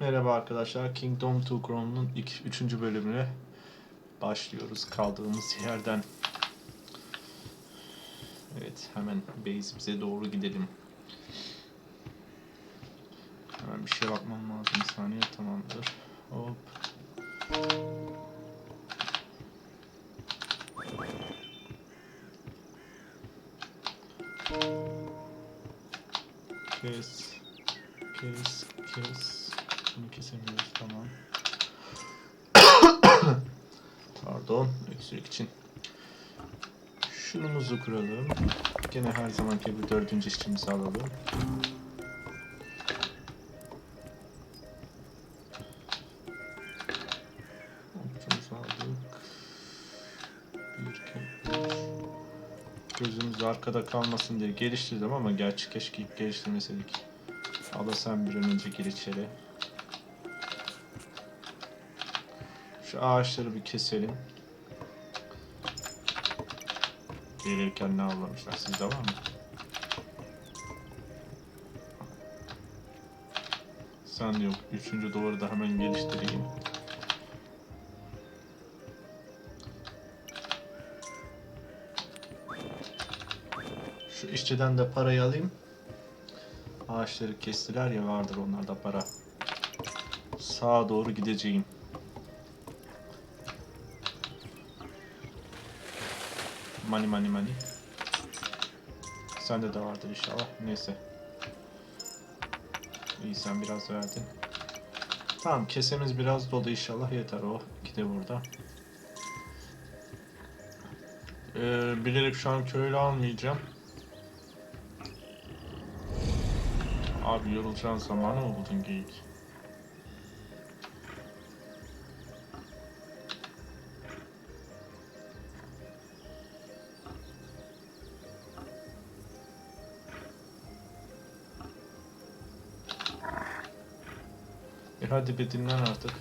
Merhaba arkadaşlar. Kingdom Crown'un ilk üçüncü bölümüne başlıyoruz kaldığımız yerden. Evet, hemen base'imize doğru gidelim. Hemen bir şeye bakmam lazım. Bir saniye tamamdır. Hop. Kes. Kes. Kes. Bunu kesemiyoruz tamam. Pardon öksürük için. Şunumuzu kuralım. Gene her zamanki gibi dördüncü işçimizi alalım. Okçumuzu aldık. Bir kez. Gözümüz arkada kalmasın diye geliştirdim ama gerçi keşke ilk geliştirmeseydik. Abla sen bir an önce gir içeri. Ağaçları bir keselim. Gelirken ne avlamışlar? Sizde var mı? Sen yok. Üçüncü duvarı da hemen geliştireyim. Şu işçiden de parayı alayım. Ağaçları kestiler ya vardır onlarda para. Sağa doğru gideceğim. Money money money. Sende de vardır inşallah. Neyse. İyi sen biraz verdin. Tamam kesemiz biraz dolu inşallah yeter o. İki de burada. Ee, bilerek şu an köylü almayacağım. Abi yorulacağın zamanı mı buldun geyik? Hadi bir dinlen artık.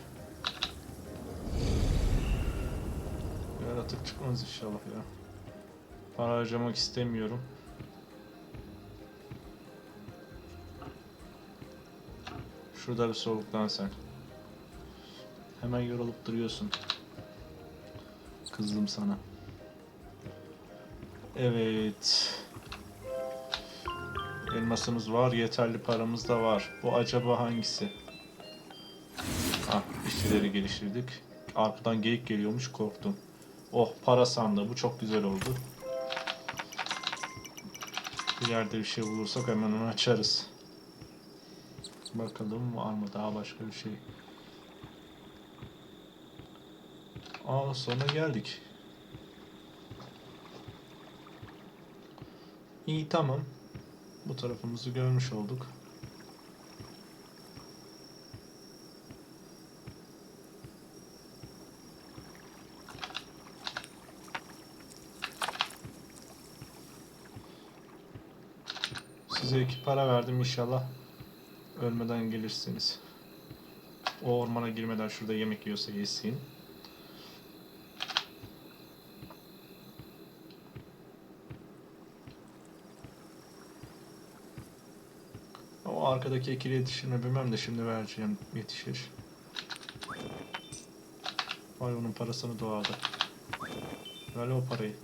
Yaratık çıkmaz inşallah ya. Para harcamak istemiyorum. Şurada bir soğuklan sen. Hemen yorulup duruyorsun. Kızdım sana. Evet. Elmasımız var, yeterli paramız da var. Bu acaba hangisi? İşçileri geliştirdik. Arkadan geyik geliyormuş, korktum. Oh, para sandığı. Bu çok güzel oldu. Bir yerde bir şey bulursak hemen onu açarız. Bakalım var mı daha başka bir şey. Aa sonra geldik. İyi tamam. Bu tarafımızı görmüş olduk. Size iki para verdim inşallah ölmeden gelirsiniz. O ormana girmeden şurada yemek yiyorsa yesin. O arkadaki ekili yetişir mi bilmem de şimdi vereceğim yetişir. Vay onun parasını doğada. Ver o parayı.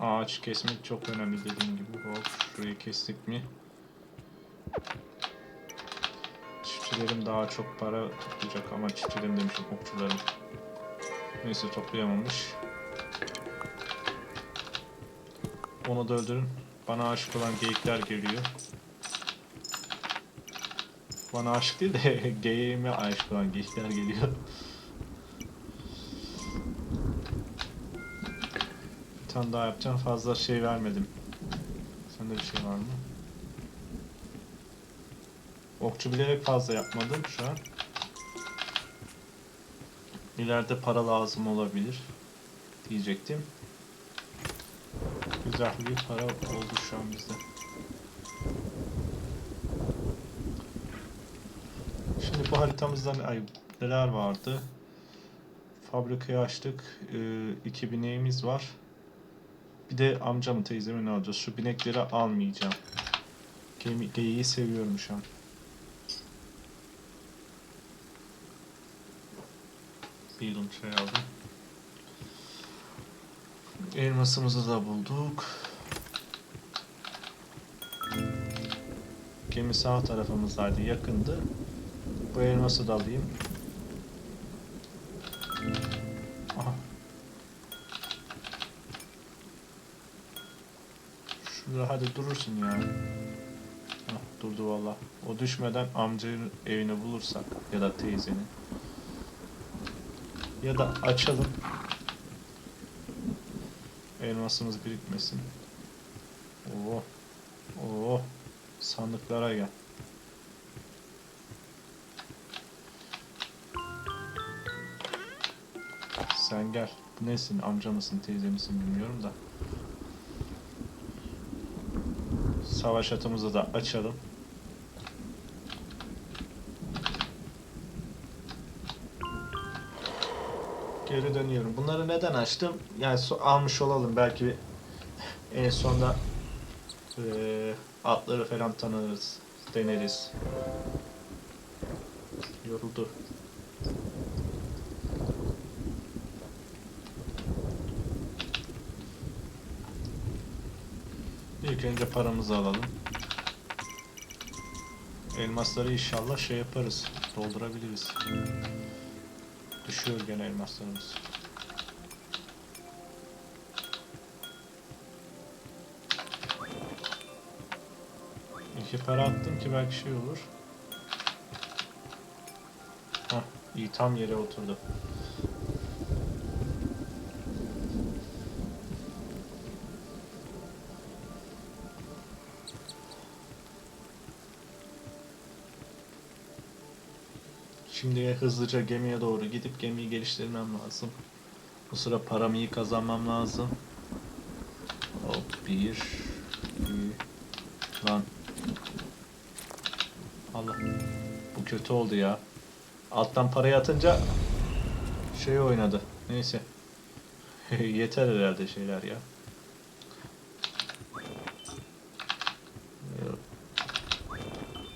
Ağaç kesmek çok önemli dediğim gibi. Hop şurayı kestik mi? Çiftçilerim daha çok para toplayacak ama çiftçilerim demişim okçularım. Neyse toplayamamış. Onu da öldürün. Bana aşık olan geyikler geliyor. Bana aşık değil de geyiğime aşık olan geyikler geliyor. Tane daha yapacağım. Fazla şey vermedim. Sende bir şey var mı? Okçu bilerek fazla yapmadım şu an. İleride para lazım olabilir. Diyecektim. Güzel bir para oldu şu an bizde. Şimdi bu haritamızda ay, neler vardı? Fabrikayı açtık. Ee, iki bineğimiz var. Bir de amcamın teyzemin ne alacağız? Şu binekleri almayacağım. Gemi, geyiği seviyorum şu an. Bir yılın şey aldım. Elmasımızı da bulduk. Gemi sağ tarafımızdaydı, yakındı. Bu elması da alayım. Şurada hadi durursun ya. Hah, durdu valla. O düşmeden amcanın evini bulursak ya da teyzenin. Ya da açalım. Elmasımız birikmesin. Oo. Oo. Sandıklara gel. Sen gel. Nesin? Amca mısın, teyze misin bilmiyorum da. Savaş atımızı da açalım. Geri dönüyorum. Bunları neden açtım? Yani almış olalım belki en sonda eee, atları falan tanırız, deneriz. Yoruldu. İlk önce paramızı alalım. Elmasları inşallah şey yaparız, doldurabiliriz. Düşüyor gene elmaslarımız. İki para attım ki belki şey olur. Hah, iyi tam yere oturdu. Hızlıca gemiye doğru gidip gemiyi geliştirmem lazım. Bu sıra paramı iyi kazanmam lazım. Hop bir. Lan. Allah. Bu kötü oldu ya. Alttan parayı atınca şey oynadı. Neyse. Yeter herhalde şeyler ya.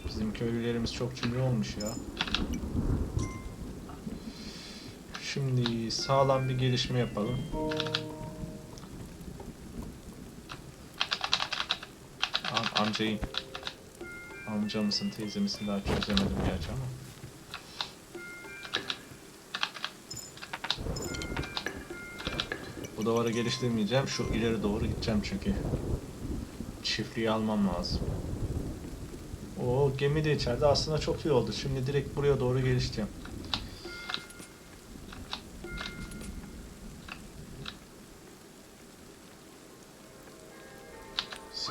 Bizim köylülerimiz çok cimri olmuş ya. Şimdi sağlam bir gelişme yapalım. Am amcayım. Amca mısın, teyze misin daha çözemedim gerçi ama. Bu davarı geliştirmeyeceğim. Şu ileri doğru gideceğim çünkü. Çiftliği almam lazım. O gemi de içeride aslında çok iyi oldu. Şimdi direkt buraya doğru gelişeceğim.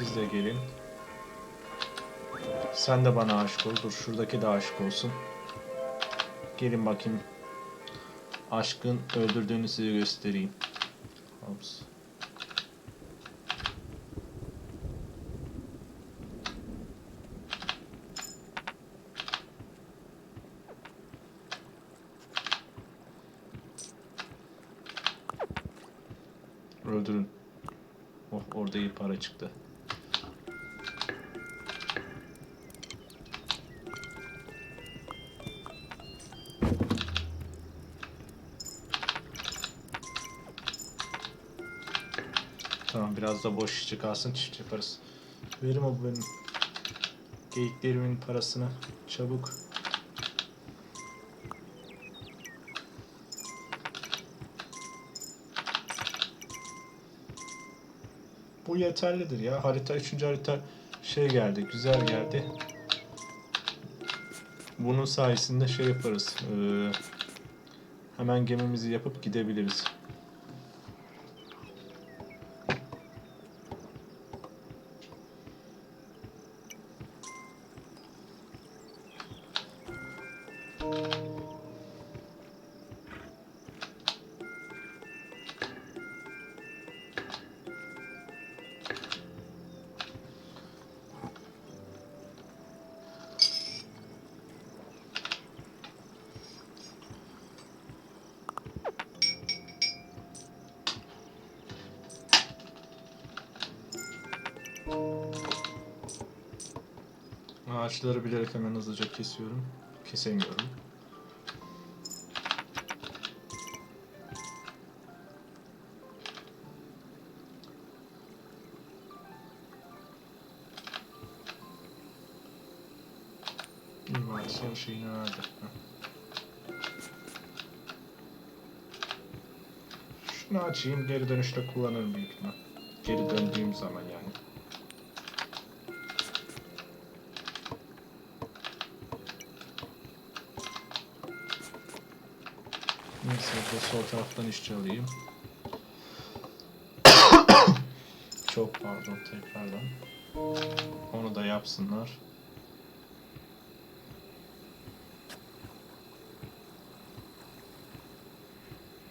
Siz de gelin. Sen de bana aşık ol. Dur şuradaki de aşık olsun. Gelin bakayım. Aşkın öldürdüğünü size göstereyim. Ops. Öldürün. Oh orada iyi para çıktı. Tamam biraz da boş işçi kalsın çift yaparız. Verim o benim. Geyiklerimin parasını çabuk. Bu yeterlidir ya. Harita 3. harita şey geldi, güzel geldi. Bunun sayesinde şey yaparız. eee, hemen gemimizi yapıp gidebiliriz. Ağaçları bilerek hemen hızlıca kesiyorum. Kesemiyorum. Bari son şeyini verdi. Şunu açayım geri dönüşte kullanırım büyük ihtimal. Geri döndüğüm zaman yani. Neyse bu sol taraftan işçi alayım. Çok pardon tekrardan. Onu da yapsınlar.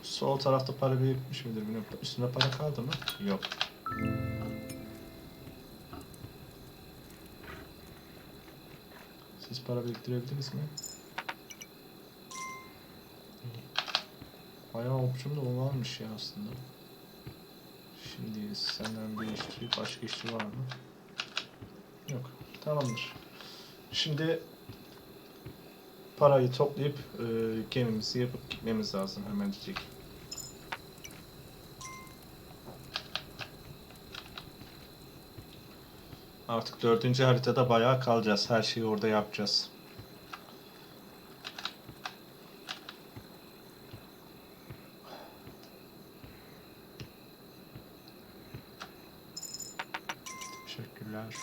Sol tarafta para birikmiş midir bilmiyorum. Üstünde para kaldı mı? Yok. Siz para biriktirebildiniz mi? Bayağı opsiyon da o varmış ya aslında. Şimdi senden bir başka işçi var mı? Yok. Tamamdır. Şimdi parayı toplayıp e, gemimizi yapıp gitmemiz lazım hemen diyecek. Artık dördüncü haritada bayağı kalacağız. Her şeyi orada yapacağız. Teşekkürler.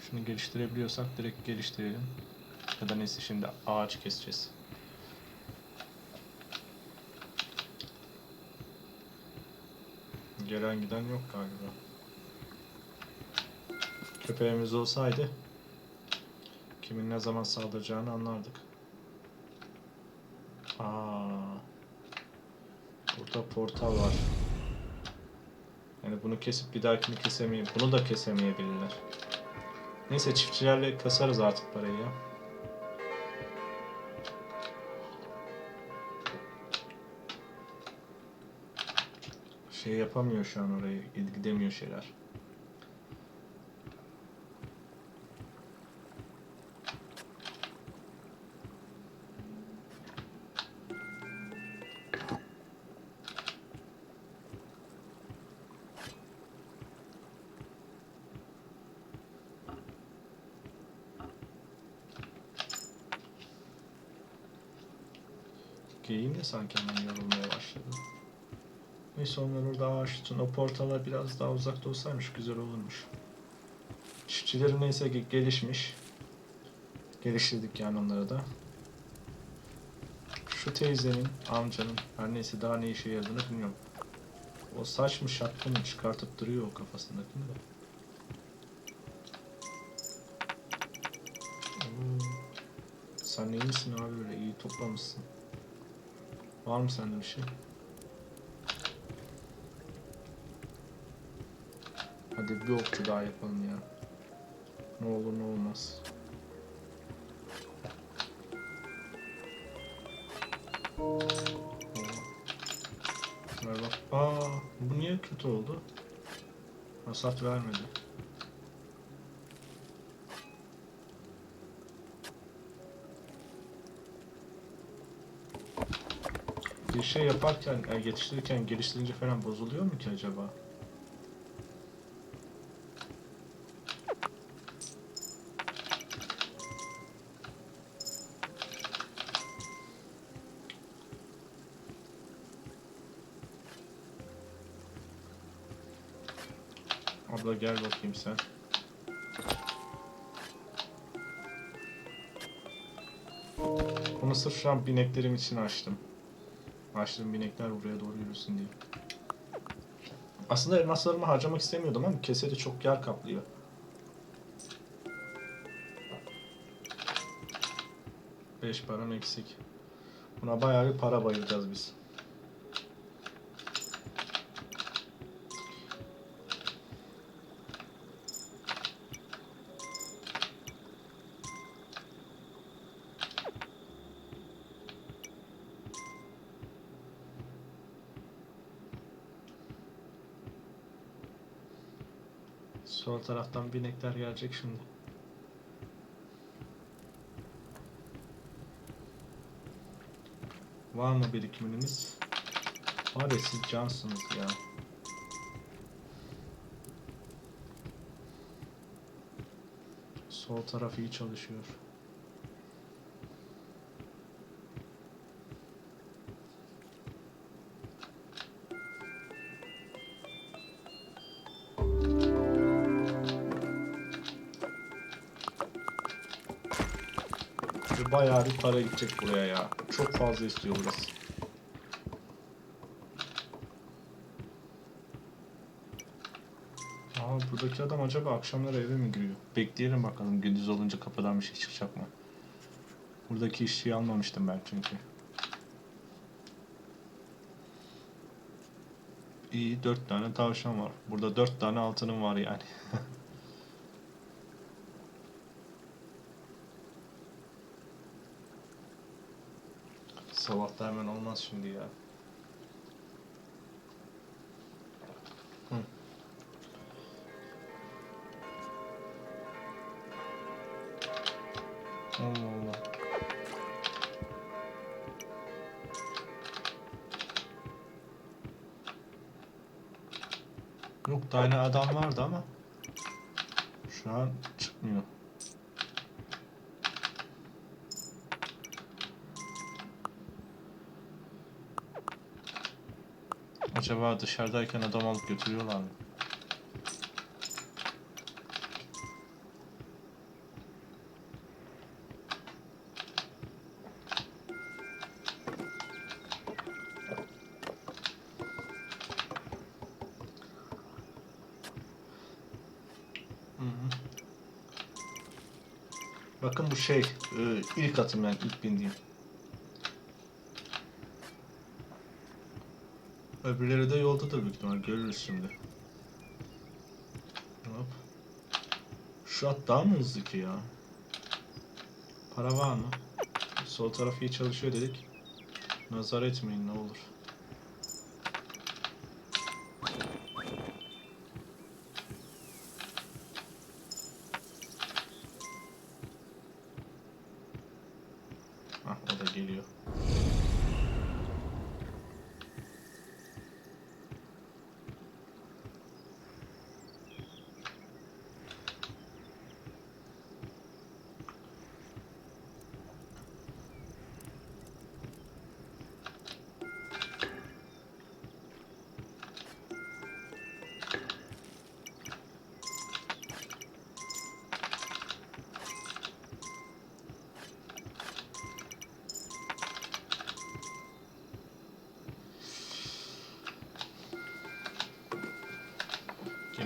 Şunu geliştirebiliyorsak direkt geliştirelim. Ya da neyse şimdi ağaç keseceğiz. Gelen giden yok galiba. Köpeğimiz olsaydı kimin ne zaman saldıracağını anlardık. Aa, burada portal var. Yani bunu kesip bir dahakini kesemeyeyim. Bunu da kesemeyebilirler. Neyse çiftçilerle kasarız artık parayı ya. Şey yapamıyor şu an oraya. Gidemiyor şeyler. Sanki hemen yorulmaya başladı. Neyse onlar orada ağaç tutun. O portala biraz daha uzakta olsaymış güzel olurmuş. Çiftçileri neyse ki gelişmiş. Geliştirdik yani onları da. Şu teyzenin, amcanın, her neyse daha ne işe yaradığını bilmiyorum. O saç mı şapka mı çıkartıp duruyor o kafasındakini de. Oo. Sen iyi misin abi böyle iyi toplamışsın. Var mı sende bir şey? Hadi bir okçu daha yapalım ya. Ne olur ne olmaz. Bak. Aa, bu niye kötü oldu? Hasat vermedi. Bir şey yaparken, yani yetiştirirken, geliştirince falan bozuluyor mu ki acaba? Abla gel bakayım sen. Bunu sırf şu an bineklerim için açtım. Açtığım binekler buraya doğru yürüsün diye. Aslında elmaslarımı harcamak istemiyordum ama kesede çok yer kaplıyor. Beş param eksik. Buna bayağı bir para bayılacağız biz. Sol taraftan binekler gelecek şimdi. Var mı birikiminiz? Var ya siz cansınız ya. Sol taraf iyi çalışıyor. Ve Bayağı bir para gidecek buraya ya. Çok fazla istiyor burası. Aa buradaki adam acaba akşamları eve mi giriyor? Bekleyelim bakalım gündüz olunca kapıdan bir şey çıkacak mı? Buradaki işçiyi almamıştım ben çünkü. İyi dört tane tavşan var. Burada dört tane altınım var yani. Sabahta hemen olmaz şimdi ya. Allah Allah. Yok tane adam vardı ama şu an çıkmıyor. Acaba dışarıdayken adam alıp götürüyorlar mı? Bakın bu şey, e, ilk atım yani ilk bindiğim. Öbürleri de yoldadır büyük ihtimal. Görürüz şimdi. Hop. Şu at daha mı hızlı ki ya? Para var mı? Sol taraf iyi çalışıyor dedik. Nazar etmeyin ne olur.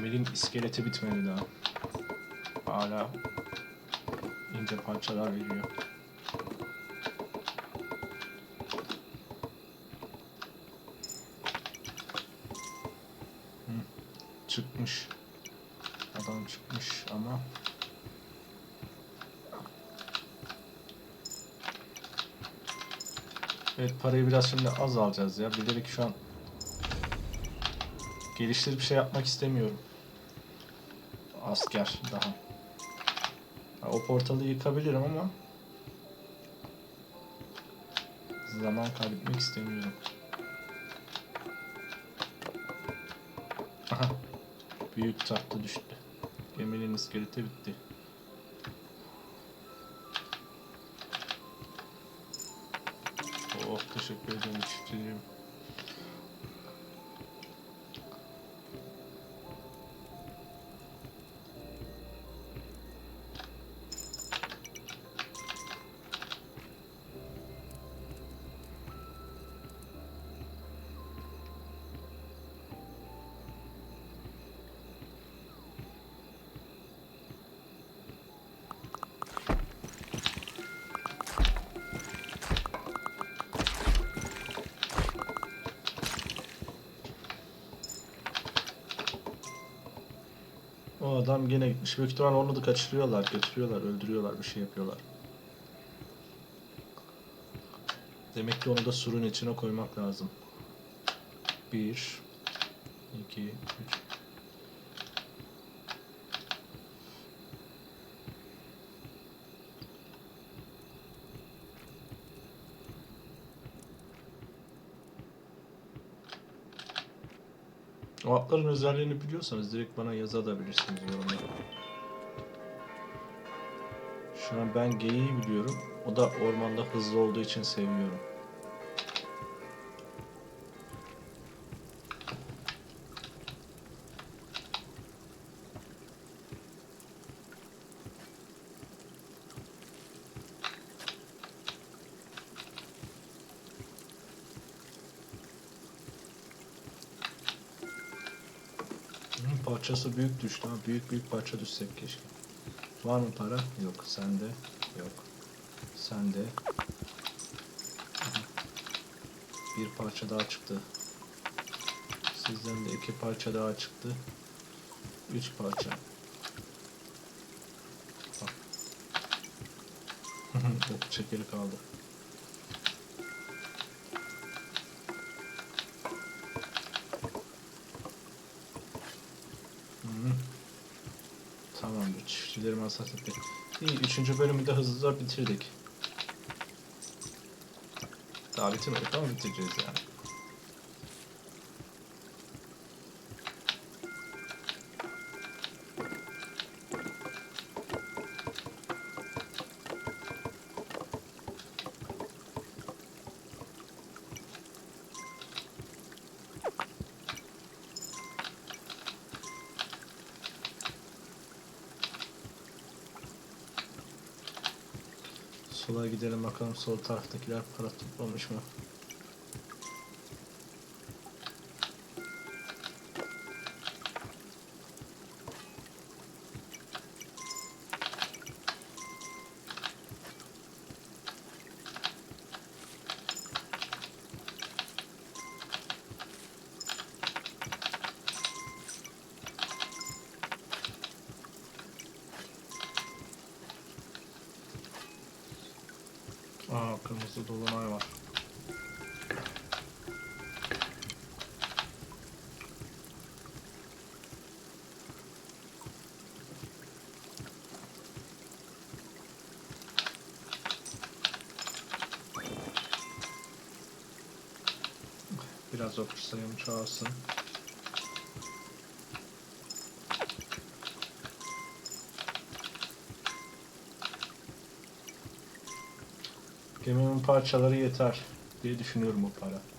Geminin iskeleti bitmedi daha. Hala ince parçalar veriyor. Hı, çıkmış. Adam çıkmış ama Evet parayı biraz şimdi az alacağız ya. Bilerek şu an geliştirip şey yapmak istemiyorum. Asker daha. Ha, o portalı yıkabilirim ama zaman kaybetmek istemiyorum. Aha. Büyük tahta düştü. Geminin iskeleti bitti. Oh teşekkür ederim çiftçiliğim. O adam yine gitmiş. Büyük ihtimal onu da kaçırıyorlar, götürüyorlar, öldürüyorlar, bir şey yapıyorlar. Demek ki onu da surun içine koymak lazım. Bir, iki, üç. O atların özelliğini biliyorsanız direkt bana yazabilirsiniz yorumlara. Şu an ben geyiği biliyorum. O da ormanda hızlı olduğu için seviyorum. Hı, Parçası büyük düştü ha. Büyük büyük parça düşsek keşke. Var mı para? Yok. Sende. Yok. Sende. Bir parça daha çıktı. Sizden de iki parça daha çıktı. Üç parça. Bak. Ok çekili kaldı. Masraf ettik. İyi. Üçüncü bölümü de hızlıca bitirdik. Daha bitirmedik ama bitireceğiz yani. Gidelim bakalım sol taraftakiler para toplamış mı? Aa kırmızı dolunay var. Okul sayım çoğalsın. Gemimin parçaları yeter diye düşünüyorum o para.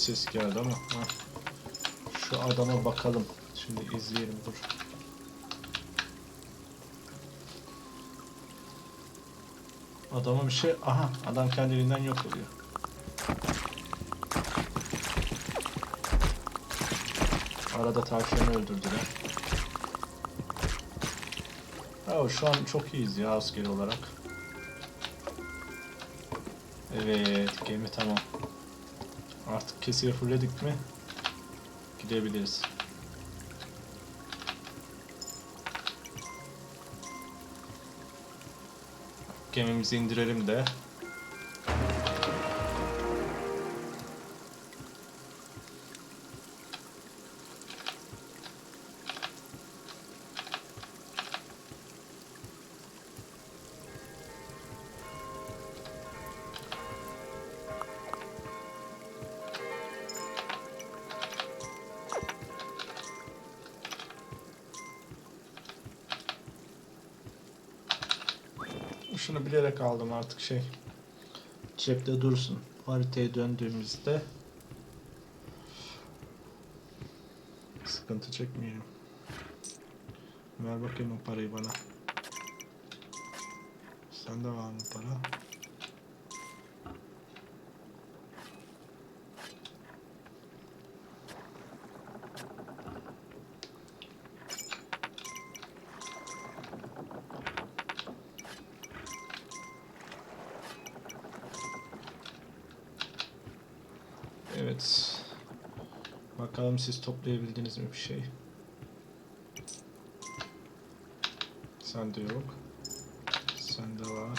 Ses geldi ama. ha. Şu adama bakalım. Şimdi izleyelim dur. Adama bir şey... Aha adam kendiliğinden yok oluyor. Arada tavşanı öldürdüler. Ha, şu an çok iyiyiz ya askeri olarak. Evet gemi tamam. Artık kesiye fullledik mi gidebiliriz. Gemimizi indirelim de. Artık şey. Cepte dursun. Haritaya döndüğümüzde sıkıntı çekmeyelim. Ver bakayım o parayı bana. Sende var mı para? Evet. Bakalım siz toplayabildiniz mi bir şey? Sende yok. Sende var.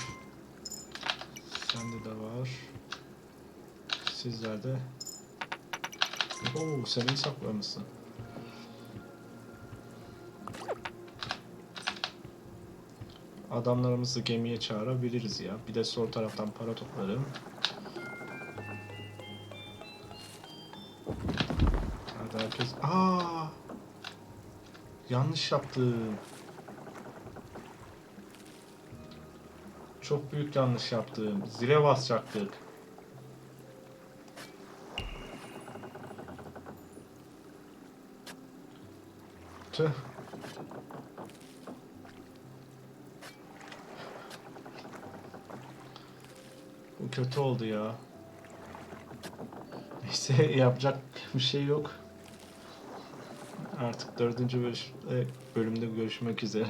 Sende de var. Sizlerde. Oo, sen iyi saklamışsın. Adamlarımızı gemiye çağırabiliriz ya. Bir de sol taraftan para toplarım. Yanlış yaptım. Çok büyük yanlış yaptım. Zile basacaktık. Tüh. Bu kötü oldu ya. Neyse yapacak bir şey yok. Artık dördüncü bölüş- e, bölümde görüşmek üzere.